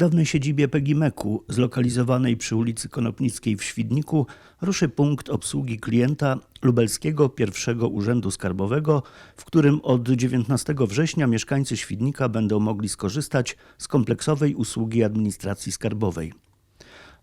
dawnej siedzibie Pegimeku, zlokalizowanej przy ulicy Konopnickiej w Świdniku, ruszy punkt obsługi klienta lubelskiego pierwszego urzędu skarbowego, w którym od 19 września mieszkańcy Świdnika będą mogli skorzystać z kompleksowej usługi administracji skarbowej.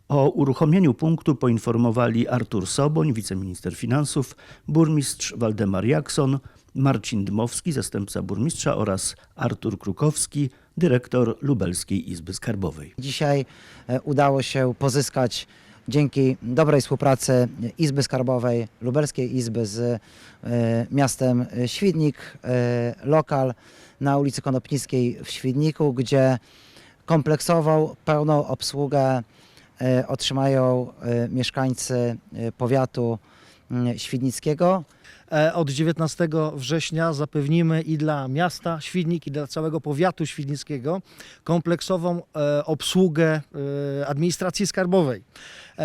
O uruchomieniu punktu poinformowali Artur Soboń, wiceminister finansów, burmistrz Waldemar Jakson, Marcin Dmowski, zastępca burmistrza oraz Artur Krukowski, dyrektor Lubelskiej Izby Skarbowej. Dzisiaj e, udało się pozyskać dzięki dobrej współpracy Izby Skarbowej, Lubelskiej Izby z e, miastem Świdnik, e, lokal na ulicy Konopnickiej w Świdniku, gdzie kompleksową, pełną obsługę otrzymają mieszkańcy powiatu świdnickiego. E, Od 19 września zapewnimy i dla miasta Świdnik, i dla całego powiatu świdnickiego kompleksową e, obsługę e, administracji skarbowej.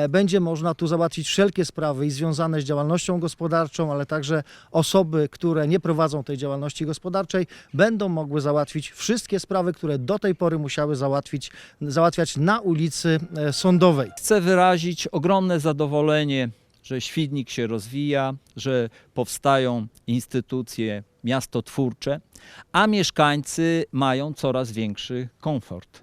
Będzie można tu załatwić wszelkie sprawy i związane z działalnością gospodarczą, ale także osoby, które nie prowadzą tej działalności gospodarczej, będą mogły załatwić wszystkie sprawy, które do tej pory musiały załatwić, załatwiać na ulicy Sądowej. Chcę wyrazić ogromne zadowolenie, że Świdnik się rozwija, że powstają instytucje miastotwórcze, a mieszkańcy mają coraz większy komfort.